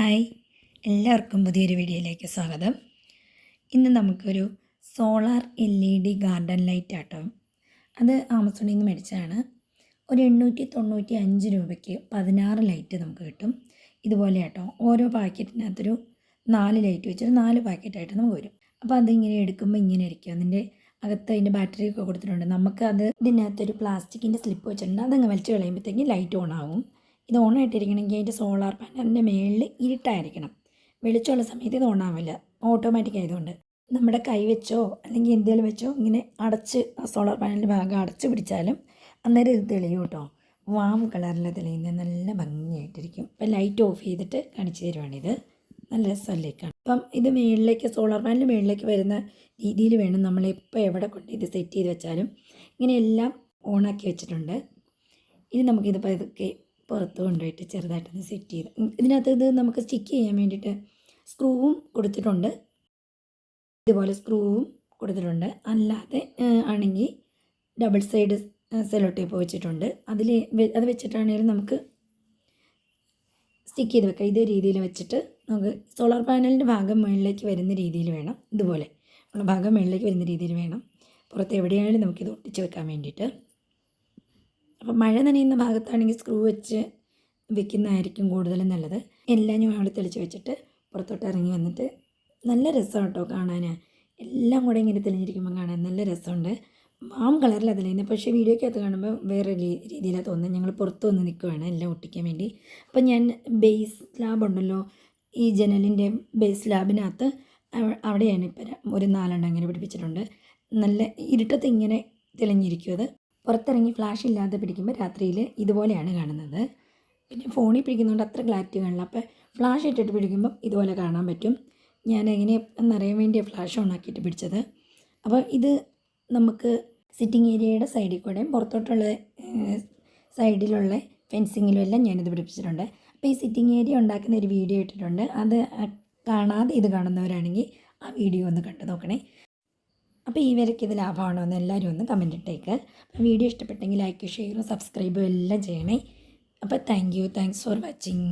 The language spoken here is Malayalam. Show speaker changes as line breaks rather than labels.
ഹായ്. എല്ലാവർക്കും പുതിയൊരു വീഡിയോയിലേക്ക് സ്വാഗതം. ഇന്ന് നമുക്കൊരു solar L E D garden light auto. അത് ആമസോണിൽ നിന്ന് മേടിച്ചതാണ്. ഒരു എണ്ണൂറ്റി തൊണ്ണൂറ്റി അഞ്ച് രൂപയ്ക്ക് പതിനാറ് ലൈറ്റ് നമുക്ക് കിട്ടും. ഇതുപോലെ ആട്ടോ. ഓരോ പാക്കറ്റിനകത്തൊരു നാല് ലൈറ്റ് വെച്ചൊരു നാല് പാക്കറ്റായിട്ട് നമുക്ക് വരും. അപ്പോൾ അതിങ്ങനെ എടുക്കുമ്പോൾ ഇങ്ങനെ ഇരിക്കും. അതിന്റെ അകത്ത് അതിന്റെ ബാറ്ററി ഒക്കെ കൊടുത്തിട്ടുണ്ട്. നമുക്ക് അത് ഇതിനകത്തൊരു പ്ലാസ്റ്റിക്കിന്റെ സ്ലിപ്പ് വെച്ചിട്ടുണ്ട്. അതങ്ങ് വലിച്ചു കളയുമ്പോഴത്തേക്കും ലൈറ്റ് ഓൺ ആവും. ഇത് ഓൺ ആയിട്ടിരിക്കണമെങ്കിൽ അതിന്റെ സോളാർ പാനലിന്റെ മേളിൽ ഇരുട്ടായിരിക്കണം. വെളിച്ചമുള്ള സമയത്ത് ഇത് ഓൺ ആവില്ല. ഓട്ടോമാറ്റിക് ആയതുകൊണ്ട്. നമ്മുടെ കൈ വെച്ചോ അല്ലെങ്കിൽ എന്തെങ്കിലും വെച്ചോ ഇങ്ങനെ അടച്ച് ആ സോളാർ പാനലിന്റെ ഭാഗം അടച്ച് പിടിച്ചാലും അന്നേരം ഇത് തെളിയും കേട്ടോ വാം കളറിൽ തെളിയുന്ന നല്ല ഭംഗിയായിട്ടിരിക്കും. ഇപ്പം ലൈറ്റ് ഓഫ് ചെയ്തിട്ട് കാണിച്ചു തരുവാണിത്. നല്ല രസമല്ലേക്കാണ്. അപ്പം ഇത് മുകളിലേക്ക് സോളാർ പാനലിന്റെ മുകളിലേക്ക് വരുന്ന രീതിയിൽ വേണം നമ്മൾ എപ്പോൾ എവിടെ കൊണ്ട് ഇത് സെറ്റ് ചെയ്ത് വെച്ചാലും. ഇങ്ങനെയെല്ലാം ഓണാക്കി വെച്ചിട്ടുണ്ട്. ഇനി നമുക്കിത് പതുക്കെ പുറത്ത് കൊണ്ടുപോയിട്ട് ചെറുതായിട്ടൊന്ന് സെറ്റ് ചെയ്ത്. ഇതിനകത്ത് ഇത് നമുക്ക് സ്റ്റിക്ക് ചെയ്യാൻ വേണ്ടിയിട്ട് സ്ക്രൂവും കൊടുത്തിട്ടുണ്ട്. ഇതുപോലെ സ്ക്രൂവും കൊടുത്തിട്ടുണ്ട്. അല്ലാതെ ആണെങ്കിൽ ഡബിൾ സൈഡ് സെലോ ടേപ്പ് വെച്ചിട്ടുണ്ട്. അതിൽ അത് വെച്ചിട്ടാണെങ്കിലും നമുക്ക് സ്റ്റിക്ക് ചെയ്ത് വെക്കാം. ഇതേ രീതിയിൽ വെച്ചിട്ട് നമുക്ക് സോളാർ പാനലിന്റെ ഭാഗം മുകളിലേക്ക് വരുന്ന രീതിയിൽ വേണം. ഇതുപോലെ ഭാഗം മുകളിലേക്ക് വരുന്ന രീതിയിൽ വേണം. പുറത്ത് എവിടെയാണെങ്കിലും നമുക്കിത് ഒട്ടിച്ച് വെക്കാൻ വേണ്ടിയിട്ട്. അപ്പം മഴ നനയുന്ന ഭാഗത്താണെങ്കിൽ സ്ക്രൂ വെച്ച് വെക്കുന്നതായിരിക്കും കൂടുതലും നല്ലത്. എല്ലാം ഞാൻ അവിടെ തെളിച്ച് വെച്ചിട്ട് പുറത്തോട്ട് ഇറങ്ങി വന്നിട്ട് നല്ല രസം കേട്ടോ കാണാൻ. എല്ലാം കൂടെ ഇങ്ങനെ തെളിഞ്ഞിരിക്കുമ്പോൾ കാണാൻ നല്ല രസമുണ്ട്. മാം കളറിൽ അതിൽ തന്നെ പക്ഷേ വീഡിയോക്കകത്ത് കാണുമ്പോൾ വേറെ രീതിയിലാണ് തോന്നുന്നത്. ഞങ്ങൾ പുറത്ത് വന്ന് നിൽക്കുവാണ് എല്ലാം ഒട്ടിക്കാൻ വേണ്ടി. അപ്പം ഞാൻ ബേസ് സ്ലാബ് ഉണ്ടല്ലോ. ഈ ജനലിന്റെ ബേസ് സ്ലാബിനകത്ത് അവിടെയാണ് ഇപ്പം ഒരു നാലെണ്ണം ഇങ്ങനെ പിടിപ്പിച്ചിട്ടുണ്ട്. നല്ല ഇരുട്ടത്ത് ഇങ്ങനെ തെളിഞ്ഞിരിക്കും അത്. പുറത്തിറങ്ങി ഫ്ലാഷ് ഇല്ലാതെ പിടിക്കുമ്പോൾ രാത്രിയിൽ ഇതുപോലെയാണ് കാണുന്നത്. പിന്നെ ഫോണിൽ പിടിക്കുന്നതുകൊണ്ട് അത്ര ക്ലാരിറ്റി കാണില്ല. അപ്പോൾ ഫ്ലാഷ് ഇട്ടിട്ട് പിടിക്കുമ്പോൾ ഇതുപോലെ കാണാൻ പറ്റും. ഞാൻ എങ്ങനെ എന്നറിയാൻ വേണ്ടിയാണ് ഫ്ലാഷ് ഓൺ ആക്കിയിട്ട് പിടിച്ചത്. അപ്പോൾ ഇത് നമുക്ക് സിറ്റിംഗ് ഏരിയയുടെ സൈഡിൽ കൂടെയും പുറത്തോട്ടുള്ള സൈഡിലുള്ള ഫെൻസിങ്ങിലും എല്ലാം ഞാനിത് പിടിപ്പിച്ചിട്ടുണ്ട്. അപ്പോൾ ഈ സിറ്റിംഗ് ഏരിയ ഉണ്ടാക്കുന്ന ഒരു വീഡിയോ ഇട്ടിട്ടുണ്ട്. അത് കാണാതെ ഇത് കാണുന്നവരാണെങ്കിൽ ആ വീഡിയോ ഒന്ന് കണ്ടു നോക്കണേ. അപ്പോൾ ഈ വരയ്ക്ക് ഇത് ലാഭമാണോ എല്ലാവരും ഒന്ന് കമന്റ് ഇട്ടേക്ക്. വീഡിയോ ഇഷ്ടപ്പെട്ടെങ്കിൽ ലൈക്ക് ഷെയറും സബ്സ്ക്രൈബും എല്ലാം ചെയ്യണേ. അപ്പോൾ thank you thanks for watching